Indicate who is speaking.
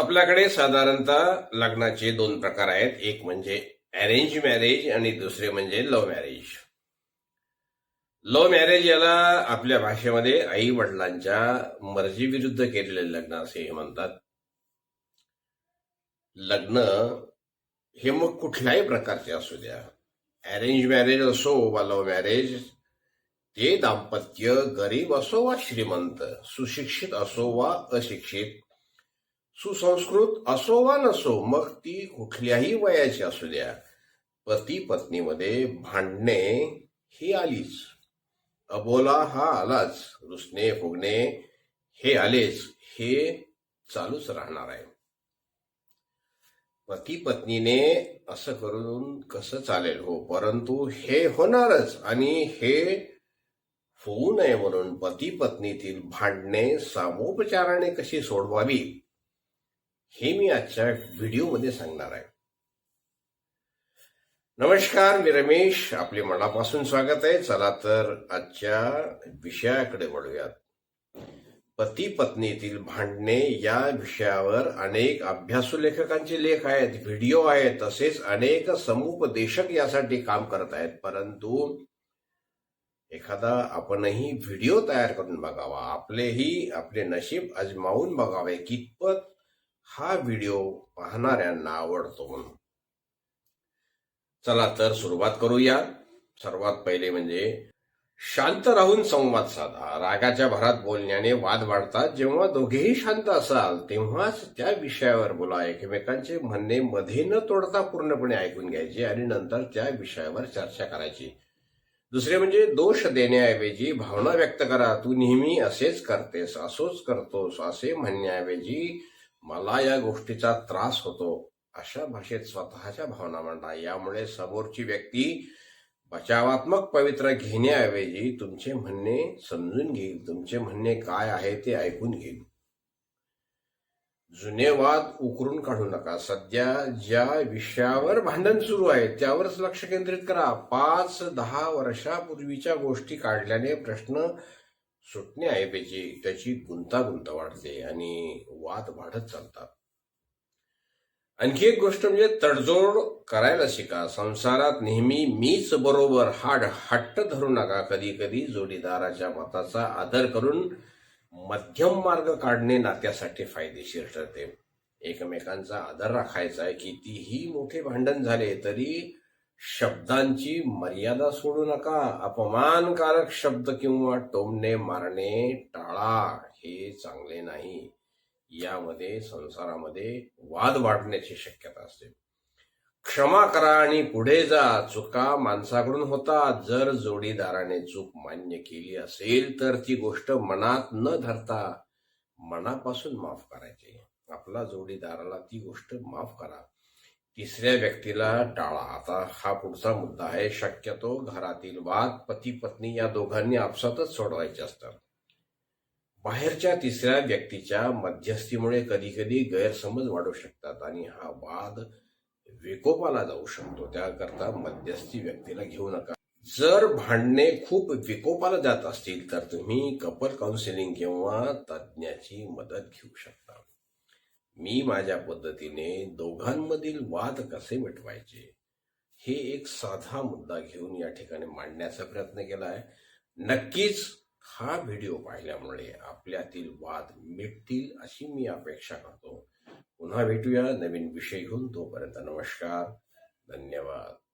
Speaker 1: आपल्याकडे साधारणतः लग्नाचे दोन प्रकार आहेत. एक म्हणजे अरेंज मॅरेज आणि दुसरे म्हणजे लव्ह मॅरेज लव्ह मॅरेज याला आपल्या भाषेमध्ये आई वडिलांच्या मर्जीविरुद्ध केलेले लग्न असे हे म्हणतात. लग्न हे मग कुठल्याही प्रकारचे असू द्या. अरेंज मॅरेज असो वा लव्ह मॅरेज ते दाम्पत्य गरीब असो वा श्रीमंत सुशिक्षित असो वा अशिक्षित सुसंस्कृत असो वा नसो मग ती कुठल्याही वयाची असू द्या पती पत्नीमध्ये भांडणे ही आलीच. अबोला हा आलाच रुसणे फुगणे हे आलेच हे चालूच राहणार आहे. पती पत्नीने असं करून कसं चालेल हो? परंतु हे होणारच आणि हे होऊ नये म्हणून पती पत्नीतील भांडणे सामोपचाराने कशी सोडवावी? हे मी आजच्या व्हिडिओमध्ये सांगणार आहे. नमस्कार मी रमेश. आपले मनापासून स्वागत आहे. चला तर आजच्या विषयाकडे वळूयात. पती पत्नीतील भांडणे या विषयावर अनेक अभ्यासू लेखकांचे लेख आहेत व्हिडिओ आहेत तसेच अनेक समुपदेशक यासाठी काम करत आहेत. परंतु एखादा आपणही व्हिडिओ तयार करून बघावा. आपलेही आपले नशीब अजमावून बघावे. कितपत हा व्हिडिओ पाहणाऱ्यांना आवडतो म्हणून. चला तर सुरुवात करूया. सर्वात पहिले म्हणजे शांत राहून संवाद साधा. रागाच्या भरात बोलण्याने वाद वाढतात. जेव्हा दोघेही शांत असाल तेव्हाच त्या विषयावर बोला. एकमेकांचे म्हणणे मध्ये न तोडता पूर्णपणे ऐकून घ्यायचे आणि नंतर त्या विषयावर चर्चा करायची. दुसरे म्हणजे दोष देण्याऐवजी भावना व्यक्त करा. तू नेहमी असेच करतेस असोच करतोस असे म्हणण्याऐवजी मला या गोष्टीचा त्रास होतो अशा भाषेत स्वतःच्या भावना मांडा. यामुळे समोरची व्यक्ती बचावात्मक पवित्र घेण्याऐवजी तुमचे म्हणणे समजून घेईल तुमचे म्हणणे काय आहे ते ऐकून घेईल. जुने वाद उकरून काढू नका. सध्या ज्या विषयावर भांडण सुरू आहे त्यावरच लक्ष केंद्रित करा. पाच दहा वर्षापूर्वीच्या गोष्टी काढल्याने प्रश्न सुटण्याऐवजी त्याची गुंतागुंत वाढते आणि वाद वाढत चालतात. आणखी एक गोष्ट म्हणजे तडजोड करायला शिका. संसारात नेहमी मीच बरोबर हाड हट्ट धरू नका. कधी कधी जोडीदाराच्या मताचा आदर करून मध्यम मार्ग काढणे नात्यासाठी फायदेशीर ठरते. एकमेकांचा आदर राखायचा आहे कितीही मोठे भांडण झाले तरी शब्दांची मर्यादा सोडू नका. अपमानकारक शब्द किंवा टोमणे मारणे टाळा. हे चांगले नाही. यामध्ये संसारामध्ये वाद वाढण्याची शक्यता असते. क्षमा करा आणि पुढे जा. चुका माणसाकडून होता जर जोडीदाराने चूक मान्य केली असेल तर ती गोष्ट मनात न धरता मनापासून माफ करायची. आपला जोडीदाराला ती गोष्ट माफ करा. तिसऱ्या व्यक्तीला टाळा. आता हा पुढचा मुद्दा आहे. शक्यतो घरातील वाद पती पत्नी या दोघांनी आपसातच सोडवायचे असतात. बाहेरच्या तिसऱ्या व्यक्तीच्या मध्यस्थीमुळे कधी कधी गैरसमज वाढू शकतात आणि हा वाद विकोपाला जाऊ शकतो. त्याकरता मध्यस्थी व्यक्तीला घेऊ नका. जर भांडणे खूप विकोपाला जात असतील तर तुम्ही कपल काउन्सिलिंग किंवा तज्ज्ञाची मदत घेऊ शकता. मी माझ्या पद्धतीने दोघांमधील वाद कसे मिटवायचे हे एक साधा मुद्दा घेऊन या ठिकाणी मांडण्याचा प्रयत्न केला आहे नक्कीच हा व्हिडिओ पाहिल्यामुळे आपल्यातील वाद मिटतील अशी मी अपेक्षा करतो. पुन्हा भेटूया नवीन विषय घेऊन. तोपर्यंत नमस्कार. धन्यवाद.